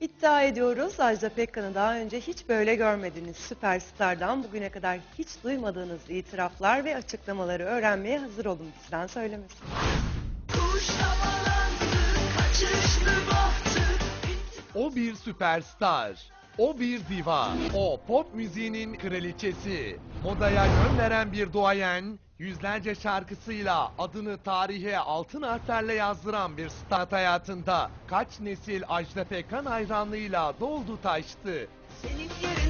İddia ediyoruz Ajda Pekkan'ı daha önce hiç böyle görmediniz. Süperstar'dan bugüne kadar hiç duymadığınız itiraflar ve açıklamaları öğrenmeye hazır olun bizden söylemesi. O bir süperstar. O bir diva. O pop müziğinin kraliçesi. Modaya yön veren bir duayen. Yüzlerce şarkısıyla adını tarihe altın harflerle yazdıran bir star hayatında kaç nesil Ajda Pekkan hayranlığıyla doldu taştı. Senin yerinde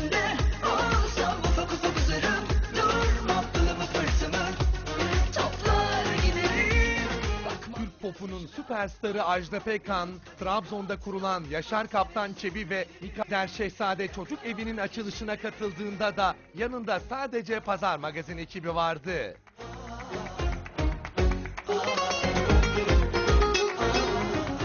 Popunun süperstarı Ajda Pekkan, Trabzon'da kurulan Yaşar Kaptan Çebi ve Mikader Şehzade Çocuk Evi'nin açılışına katıldığında da yanında sadece Pazar Magazin ekibi vardı.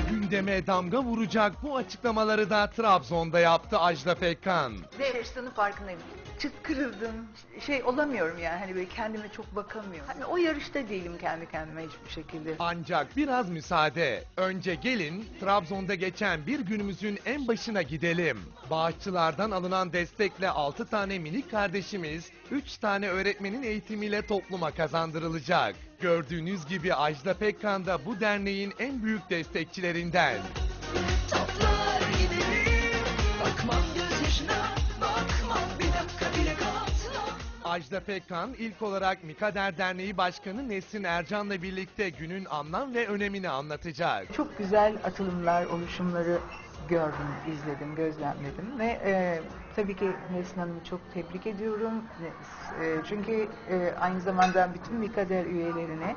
Gündeme damga vuracak bu açıklamaları da Trabzon'da yaptı Ajda Pekkan. Ne yaşadığını farkındayım. Çıt kırıldım. Şey olamıyorum yani hani böyle kendime çok bakamıyorum. Hani o yarışta değilim kendi kendime hiçbir şekilde. Ancak biraz müsaade. Önce gelin Trabzon'da geçen bir günümüzün en başına gidelim. Bağışçılardan alınan destekle 6 tane minik kardeşimiz 3 tane öğretmenin eğitimiyle topluma kazandırılacak. Gördüğünüz gibi Ajda Pekkan da bu derneğin en büyük destekçilerinden. Ajda Pekkan ilk olarak Mikader Derneği Başkanı Nesrin Ercan'la birlikte günün anlam ve önemini anlatacak. Çok güzel atılımlar, oluşumları gördüm, izledim, gözlemledim ve e, tabii ki Nesrin Hanım'ı çok tebrik ediyorum. E, çünkü e, aynı zamanda bütün Mikader üyelerine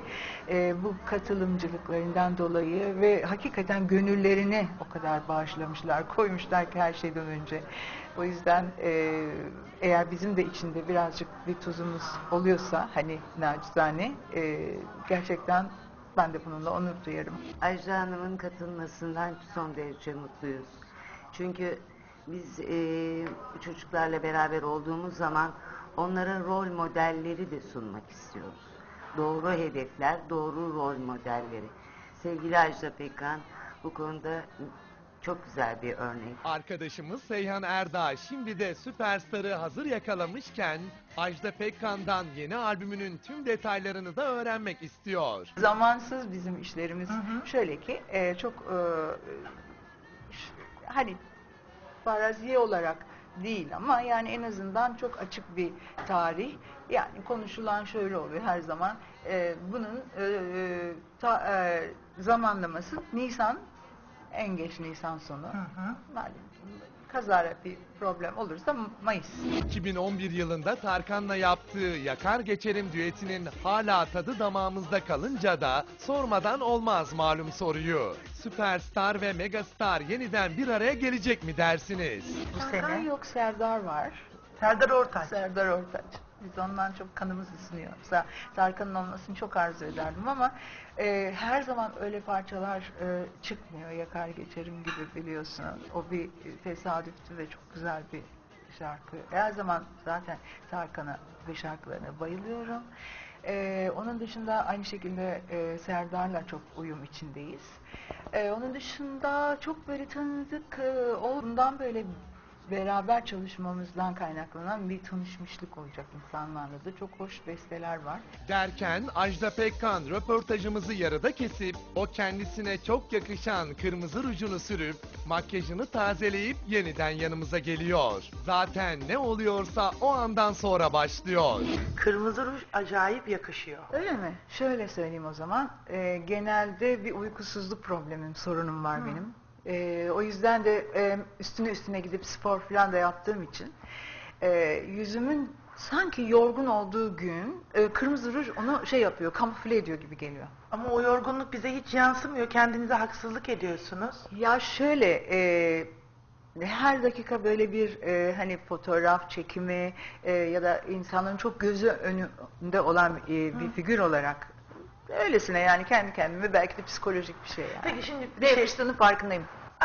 e, bu katılımcılıklarından dolayı ve hakikaten gönüllerini o kadar bağışlamışlar, koymuşlar ki her şeyden önce. O yüzden e, eğer bizim de içinde birazcık bir tuzumuz oluyorsa hani nacizane e, gerçekten ben de bununla onur duyarım. Ajda Hanım'ın katılmasından son derece mutluyuz. Çünkü biz eee, çocuklarla beraber olduğumuz zaman onlara rol modelleri de sunmak istiyoruz. Doğru hedefler, doğru rol modelleri. Sevgili Ajda Pekkan bu konuda çok güzel bir örnek. Arkadaşımız Seyhan Erdağ şimdi de süperstarı hazır yakalamışken Ajda Pekkan'dan yeni albümünün tüm detaylarını da öğrenmek istiyor. Zamansız bizim işlerimiz şöyle ki e, çok e, hani faraziye olarak değil ama yani en azından çok açık bir tarih. Yani konuşulan şöyle oluyor her zaman. E, bunun e, e, ta- e, zamanlaması Nisan en geç Nisan sonu. Malum kazara bir problem olursa Mayıs. 2011 yılında Tarkan'la yaptığı Yakar Geçerim düetinin hala tadı damağımızda kalınca da sormadan olmaz malum soruyu. Süperstar ve megastar yeniden bir araya gelecek mi dersiniz? Bu sene yok Serdar var. Serdar Ortaç. Serdar Ortaç. Biz ondan çok kanımız ısınıyor. Mesela Tarkan'ın olmasını çok arzu ederdim ama e, her zaman öyle parçalar e, çıkmıyor. Yakar geçerim gibi biliyorsun. O bir tesadüftü ve çok güzel bir şarkı. Her zaman zaten Tarkan'a ve şarkılarına bayılıyorum. E, onun dışında aynı şekilde e, Serdar'la çok uyum içindeyiz. E, onun dışında çok böyle tanıdık e, olduğundan böyle beraber çalışmamızdan kaynaklanan bir tanışmışlık olacak insanlarla da. Çok hoş besteler var. Derken Ajda Pekkan röportajımızı yarıda kesip o kendisine çok yakışan kırmızı rujunu sürüp makyajını tazeleyip yeniden yanımıza geliyor. Zaten ne oluyorsa o andan sonra başlıyor. Kırmızı ruj acayip yakışıyor. Öyle mi? Şöyle söyleyeyim o zaman. Ee, genelde bir uykusuzluk problemim, sorunum var benim. Ee, o yüzden de e, üstüne üstüne gidip spor falan da yaptığım için e, yüzümün sanki yorgun olduğu gün e, kırmızı ruj onu şey yapıyor, kamufle ediyor gibi geliyor. Ama o yorgunluk bize hiç yansımıyor. Kendinize haksızlık ediyorsunuz. Ya şöyle e, her dakika böyle bir e, hani fotoğraf çekimi e, ya da insanların çok gözü önünde olan e, bir figür olarak öylesine yani kendi kendime belki de psikolojik bir şey yani. Peki şimdi bir şey- yakıştığının farkındayım.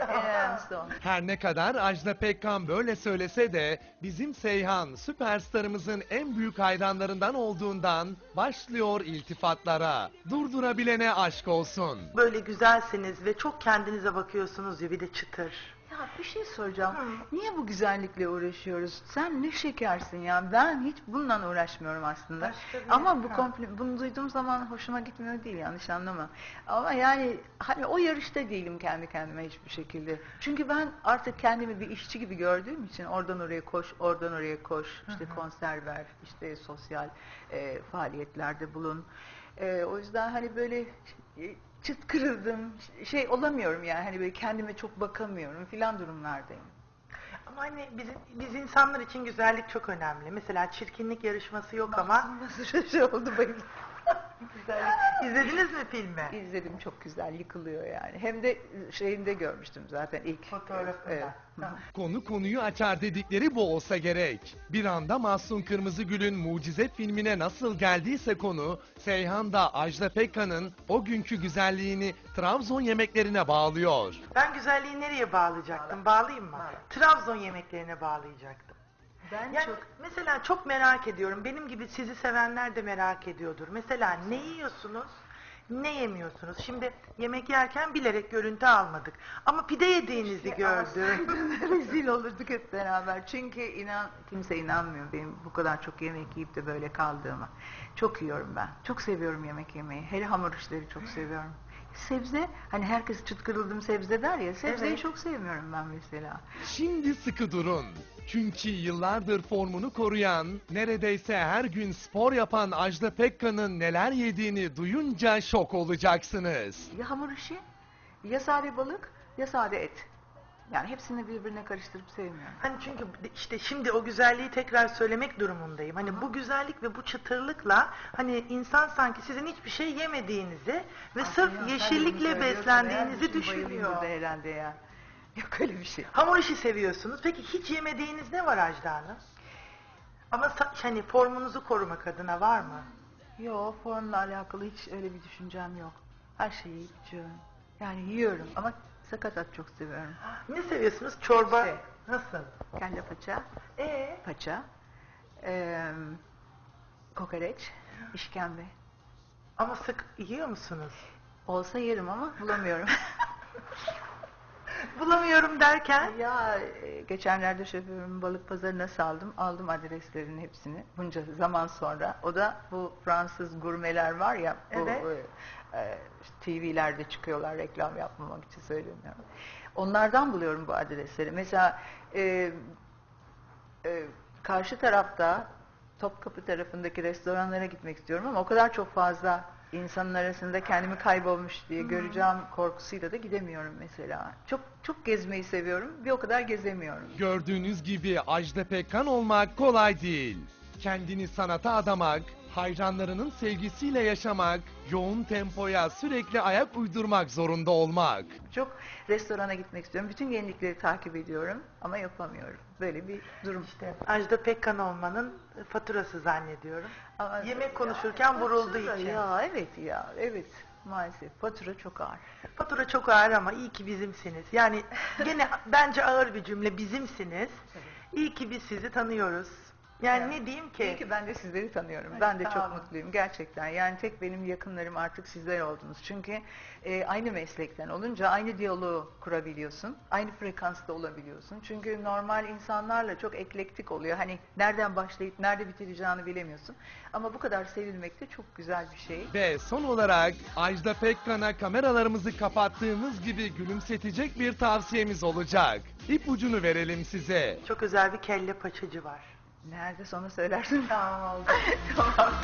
Ee, o. Her ne kadar Ajda Pekkan böyle söylese de bizim Seyhan süperstarımızın en büyük hayranlarından olduğundan başlıyor iltifatlara. Durdurabilene aşk olsun. Böyle güzelsiniz ve çok kendinize bakıyorsunuz ya bir de çıtır. Ya bir şey soracağım. Niye bu güzellikle uğraşıyoruz? Sen ne şekersin ya. Ben hiç bununla uğraşmıyorum aslında. Ama bu Ha. kompli bunu duyduğum zaman hoşuma gitmiyor değil yanlış anlama. Ama yani hani o yarışta değilim kendi kendime hiçbir şekilde. Çünkü ben artık kendimi bir işçi gibi gördüğüm için oradan oraya koş, oradan oraya koş, işte konser ver, işte sosyal e, faaliyetlerde bulun. E, o yüzden hani böyle e, çıt kırıldım, şey olamıyorum yani hani böyle kendime çok bakamıyorum filan durumlardayım. Ama hani bizim, biz insanlar için güzellik çok önemli. Mesela çirkinlik yarışması yok ama Nasıl şey oldu bayıldım. Güzellik. izlediniz mi filmi? İzledim çok güzel yıkılıyor yani. Hem de şeyinde görmüştüm zaten ilk. Fotoğrafında. Evet. Tamam. Konu konuyu açar dedikleri bu olsa gerek. Bir anda Mahsun Kırmızıgül'ün Mucize filmine nasıl geldiyse konu, Seyhan da Ajda Pekkan'ın o günkü güzelliğini Trabzon yemeklerine bağlıyor. Ben güzelliği nereye bağlayacaktım? Bağlayayım mı? Trabzon yemeklerine bağlayacaktım. Ben Yani çok mesela çok merak ediyorum. Benim gibi sizi sevenler de merak ediyordur. Mesela ne yiyorsunuz? Ne yemiyorsunuz? Şimdi yemek yerken bilerek görüntü almadık. Ama pide yediğinizi gördüm. rezil olurduk hep beraber. Çünkü inan kimse inanmıyor benim bu kadar çok yemek yiyip de böyle kaldığıma. Çok yiyorum ben. Çok seviyorum yemek yemeyi. Hele hamur işleri çok seviyorum. Sebze, hani herkes çıt kırıldım sebze der ya, sebzeyi Evet. çok sevmiyorum ben mesela. Şimdi sıkı durun. Çünkü yıllardır formunu koruyan, neredeyse her gün spor yapan Ajda Pekkan'ın neler yediğini duyunca şok olacaksınız. Ya hamur işi, ya sade balık, ya sade et. Yani hepsini birbirine karıştırıp sevmiyorum. Hani çünkü işte şimdi o güzelliği tekrar söylemek durumundayım. Hani bu güzellik ve bu çıtırlıkla hani insan sanki sizin hiçbir şey yemediğinizi ve sırf Ya, sen yeşillikle beslendiğinizi düşünüyor. herhalde ya. Yok öyle bir şey. Hamur işi seviyorsunuz. Peki hiç yemediğiniz ne var Ajda Hanım? Ama hani formunuzu korumak adına var mı? Yok formla alakalı hiç öyle bir düşüncem yok. Her şeyi içiyorum. Yani yiyorum ama sakatat çok seviyorum. Ne seviyorsunuz? Çorba. Şey. Nasıl? Kelle paça, Ee, paça, eee, kokoreç, işkembe. ama sık yiyor musunuz? Olsa yerim ama bulamıyorum. Bulamıyorum derken. ya e, geçenlerde şoförümü balık pazarına saldım. Aldım adreslerin hepsini. Bunca zaman sonra. O da bu Fransız gurmeler var ya. Bu, Evet. e, e, TV'lerde çıkıyorlar reklam yapmamak için söylemiyorum. Onlardan buluyorum bu adresleri. Mesela e, e, karşı tarafta Topkapı tarafındaki restoranlara gitmek istiyorum ama o kadar çok fazla insanın arasında kendimi kaybolmuş diye göreceğim korkusuyla da gidemiyorum mesela. Çok çok gezmeyi seviyorum. Bir o kadar gezemiyorum. Gördüğünüz gibi Ajda Pekkan olmak kolay değil. Kendini sanata adamak, hayranlarının sevgisiyle yaşamak, yoğun tempoya sürekli ayak uydurmak zorunda olmak. Çok restorana gitmek istiyorum. Bütün yenilikleri takip ediyorum ama yapamıyorum. Böyle bir durum. İşte Ajda Pekkan olmanın faturası zannediyorum. Ama- Yemek konuşurken vurulduğu fatura için. Ya evet ya evet maalesef fatura çok ağır. Fatura çok ağır ama iyi ki bizimsiniz. Yani gene bence ağır bir cümle bizimsiniz. İyi ki biz sizi tanıyoruz. Yani Evet. ne diyeyim ki? İyi ki ben de sizleri tanıyorum. Ay, ben de çok olun. mutluyum gerçekten. Yani tek benim yakınlarım artık sizler oldunuz. Çünkü e, aynı meslekten olunca aynı diyaloğu kurabiliyorsun. Aynı frekansta olabiliyorsun. Çünkü normal insanlarla çok eklektik oluyor. Hani nereden başlayıp nerede bitireceğini bilemiyorsun. Ama bu kadar sevilmek de çok güzel bir şey. Ve son olarak Ajda Pekkan'a kameralarımızı kapattığımız gibi gülümsetecek bir tavsiyemiz olacak. İpucunu verelim size. Çok özel bir kelle paçacı var. Nerede sonra söylersin. Tamam oldu. tamam.